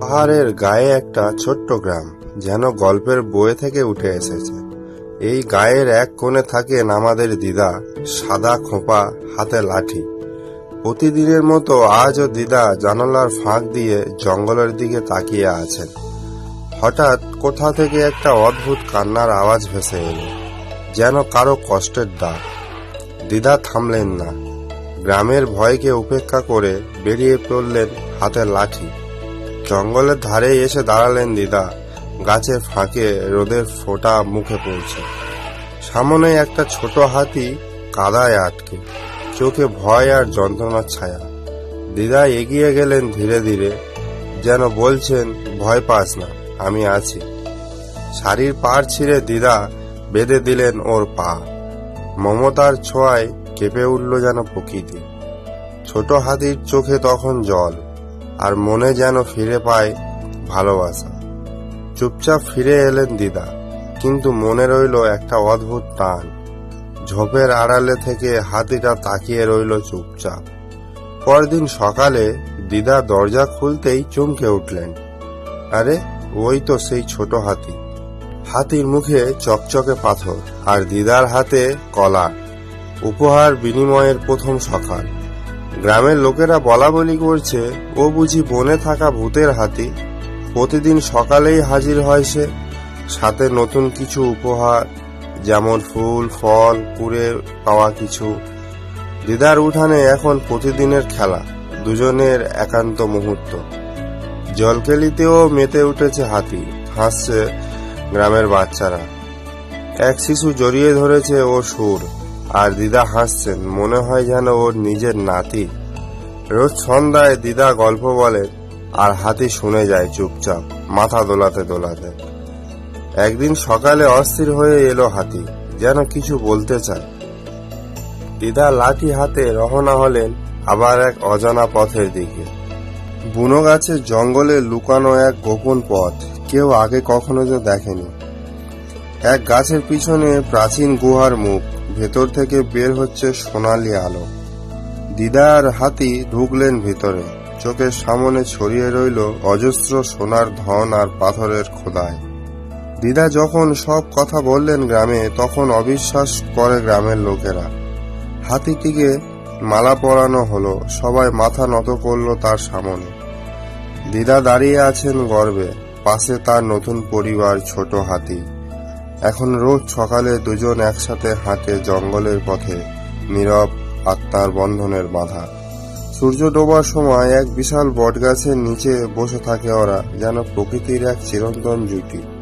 পাহাড়ের গায়ে একটা ছোট্ট গ্রাম, যেন গল্পের বই থেকে উঠে এসেছে। এই গায়ের এক কোণে থাকেন আমাদের দিদা, সাদা খোঁপা, হাতে লাঠি। প্রতিদিনের মতো আজও দিদা জানালার ফাঁক দিয়ে জঙ্গলের দিকে তাকিয়ে আছেন। হঠাৎ কোথা থেকে একটা অদ্ভুত কান্নার আওয়াজ ভেসে এলো, যেন কারও কষ্টের ডাক দিদা থামলেন না। গ্রামের ভয়কে উপেক্ষা করে বেরিয়ে পড়লেন হাতে লাঠি। জঙ্গলের ধারে এসে দাঁড়ালেন দিদা। গাছের ফাঁকে রোদের ফোঁটা মুখে পড়ছে। সামনে একটা ছোট হাতি কাদায় আটকে। চোখে ভয় আর যন্ত্রণার ছায়া। দিদা এগিয়ে গেলেন ধীরে ধীরে। যেন বলছেন, ভয় পাস না, আমি আছি। শাড়ির পাড় ছিঁড়ে দিদা বেঁধে দিলেন ওর পা। মমতার ছোঁয়ায় কেঁপে উঠল যেন প্রকৃতি। ছোট হাতির চোখে তখন জল। আর মনে যেন ফিরে পায় ভালোবাসা। চুপচাপ ফিরে এলেন দিদা, কিন্তু মনে রইল একটা অদ্ভুত টান। ঝোপের আড়ালে থেকে হাতিটা তাকিয়ে রইল চুপচাপ। পরদিন সকালে দিদা দরজা খুলতেই চমকে উঠলেন। আরে, ওই তো সেই ছোট হাতি। হাতির মুখে চকচকে পাথর আর দিদার হাতে কলা উপহার বিনিময়ের প্রথম সকাল। গ্রামের লোকেরা বলা বলি করছে, ও বুঝি বনে থাকা ভূতের হাতি। প্রতিদিন সকালেই হাজির হয় সে। সাথে নতুন কিছু উপহার, যেমন ফুল, ফল কুড়ে পাওয়া কিছু। দিদার উঠানে এখন প্রতিদিনের খেলা, দুজনের একান্ত মুহূর্ত। জলকেলিতেও মেতে উঠেছে হাতি, হাসছে গ্রামের বাচ্চারা। এক শিশু জড়িয়ে ধরেছে ও সুর। আর দিদা হাসছেন, মনে হয় যেন ওর নিজের নাতি। রোজ সন্ধ্যায় দিদা গল্প বলে আর হাতি শুনে যায় চুপচাপ, মাথা দোলাতে দোলাতে। একদিন সকালে অস্থির হয়ে এলো হাতি, যেন কিছু বলতে চায়। দিদা লাঠি হাতে রওনা হলেন আবার এক অজানা পথের দিকে। বুনো গাছের জঙ্গলে লুকানো এক গোপন পথ, কেউ আগে কখনো তো দেখেনি। এক গাছের পিছনে প্রাচীন গুহার মুখ ভেতর থেকে বের হচ্ছে সোনালি আলো। দিদার হাতি ঢুকলেন ভিতরে। চোখের সামনে ছড়িয়ে রইল অজস্র সোনার ধন আর পাথরের খোদায় দিদা যখন সব কথা বললেন গ্রামে, তখন অবিশ্বাস করে গ্রামের লোকেরা। হাতিটিকে মালা পরানো হলো, সবাই মাথা নত করল তার সামনে। দিদা দাঁড়িয়ে আছেন গর্বে, পাশে তার নতুন পরিবার ছোট হাতি। এখন রোজ সকালে দুজন একসাথে হাঁটে জঙ্গলের পথে, নীরব আত্মার বন্ধনের বাধা। সূর্য ডোবার সময় এক বিশাল বটগাছের নিচে বসে থাকে ওরা, যেন প্রকৃতির এক চিরন্তন জুটি।